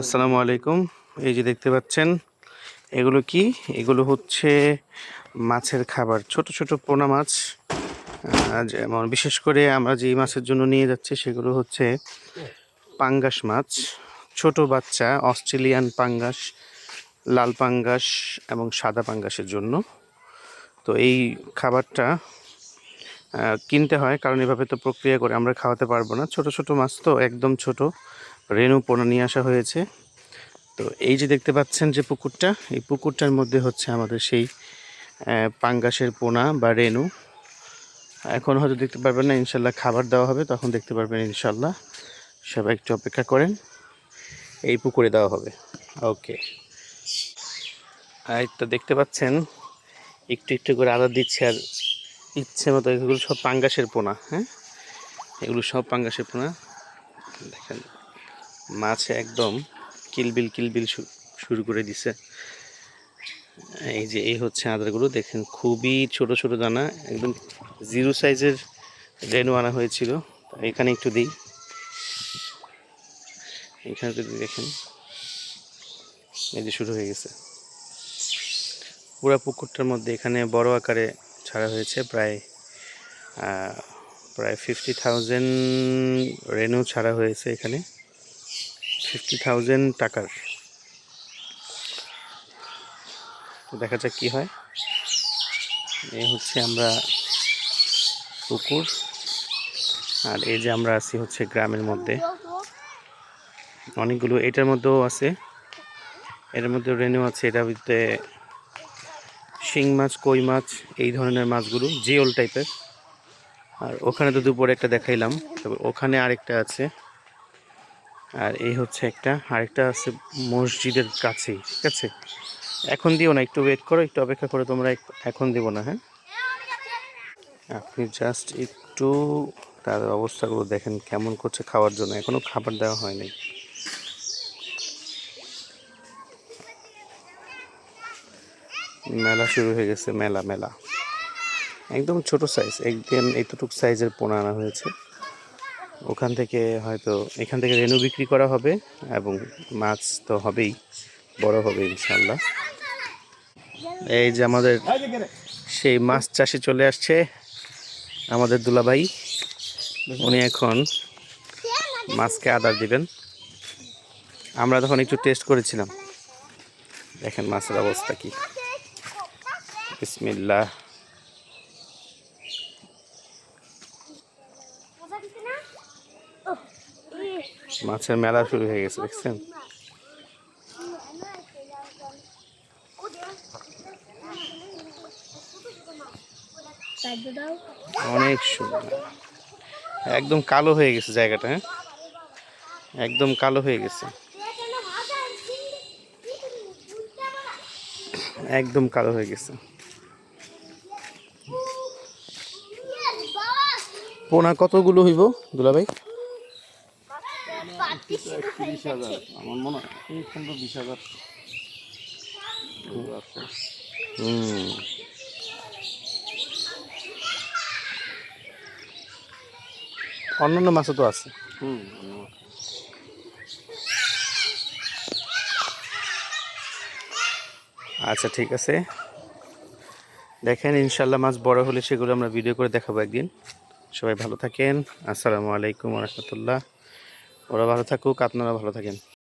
আসসালামু আলাইকুম। এই যে দেখতে পাচ্ছেন, এগুলো কি? এগুলো হচ্ছে মাছের খাবার, ছোট ছোট পোনা মাছ। যেমন বিশেষ করে আমরা যে মাছের জন্য নিয়ে যাচ্ছি সেগুলো হচ্ছে পাঙ্গাস মাছ, ছোট বাচ্চা, অস্ট্রেলিয়ান পাঙ্গাস, লাল পাঙ্গাস এবং সাদা পাঙ্গাসের জন্য। তো এই খাবারটা কিনতে হয়, কারণ এভাবে তো প্রক্রিয়া করে আমরা খাওয়াতে পারব না। ছোট ছোট মাছ তো একদম ছোট। রেনু পোনা নিয়ে আসা হয়েছে। তো এই যে দেখতে পাচ্ছেন যে পুকুরটা, এই পুকুরটার মধ্যে হচ্ছে আমাদের সেই পাঙ্গাসের পোনা বা রেনু এখন হয়তো দেখতে পারবেন না, ইনশাল্লাহ খাবার দেওয়া হবে, তখন দেখতে পারবেন ইনশাল্লাহ। সবাই একটু অপেক্ষা করেন, এই পুকুরে দেওয়া হবে। ওকে। এই তো দেখতে পাচ্ছেন, একটু একটু করে আদা দিচ্ছে আর ইচ্ছে মতো, এগুলো সব পাঙ্গাসের পোনা হ্যাঁ? এগুলো সব পাঙ্গাসের পোনা। দেখেন, মাছ একদম কিলবিল কিলবিল শুরু করে দিছে। এই যে, এই হচ্ছে আদারগুলো। দেখেন, খুবই ছোট ছোট দানা, একদম জিরো সাইজের রেনু আনা হয়েছিল। এখানে একটু দিই। এখানে যদি দেখেন, এই যে শুরু হয়ে গেছে। পুরা পুকুরটার মধ্যে এখানে বড় আকারে ছাড়া হয়েছে, প্রায় প্রায় ফিফটি থাউজেন্ড রেনু ছাড়া হয়েছে এখানে। ফিফটি থাউজেন্ড টাকার। দেখা যাক কী হয়। এই হচ্ছে আমরা পুকুর। আর এই যে আমরা আছি হচ্ছে গ্রামের মধ্যে। অনেকগুলো এটার মধ্যেও আছে। এর মধ্যে রেনু আছে, এটার মধ্যে শিং মাছ, কই মাছ, এই ধরনের মাছগুলো জিওল টাইপের আর ওখানে তো দুপুরে একটা দেখাইলাম, তবে ওখানে আরেকটা আছে। আর এই হচ্ছে একটা, আরেকটা আছে মসজিদের কাছেই, ঠিক আছে? এখন দিও না, একটু ওয়েট করো, একটু অপেক্ষা করো তোমরা এখন দিব না হ্যাঁ? আপনি জাস্ট একটু তার অবস্থাগুলো দেখেন, কেমন করছে খাওয়ার জন্য। এখনও খাবার দেওয়া হয়নি মেলা শুরু হয়ে গেছে, মেলা মেলা। একদম ছোট সাইজ একদম এতটুকু সাইজের পোনা আনা হয়েছে। ওখান থেকে হয়তো, এখান থেকে রেনু বিক্রি করা হবে এবং মাছ তো হবেই, বড় হবে ইনশাল্লাহ এই যে আমাদের সেই মাছ চাষে চলে আসছে আমাদের দুলাভাই। উনি এখন মাছকে আদার দিবেন। আমরা তখন একটু টেস্ট করেছিলাম। দেখেন মাছের অবস্থা কি। বিসমিল্লাহ। মাছের মেলা শুরু হয়ে গেছে, দেখছেন? অনেক সুন্দর। একদম কালো হয়ে গেছে জায়গাটা হ্যাঁ? একদম কালো হয়ে গেছে। একদম কালো হয়ে গেছে। পোনা কতগুলো হইব, দুলাভাই? তিরিশ হাজার আমার বিশ হাজার হুম। অন্যান্য মাছও তো আছে। আচ্ছা ঠিক আছে। দেখেন, ইনশাল্লাহ মাছ বড় হলে সেগুলো আমরা ভিডিও করে দেখাবো একদিন। সবাই ভালো থাকেন। আসসালামু আলাইকুম রহমতুল্লাহ। ওরা ভালো থাকুক আপনারা ভালো থাকেন।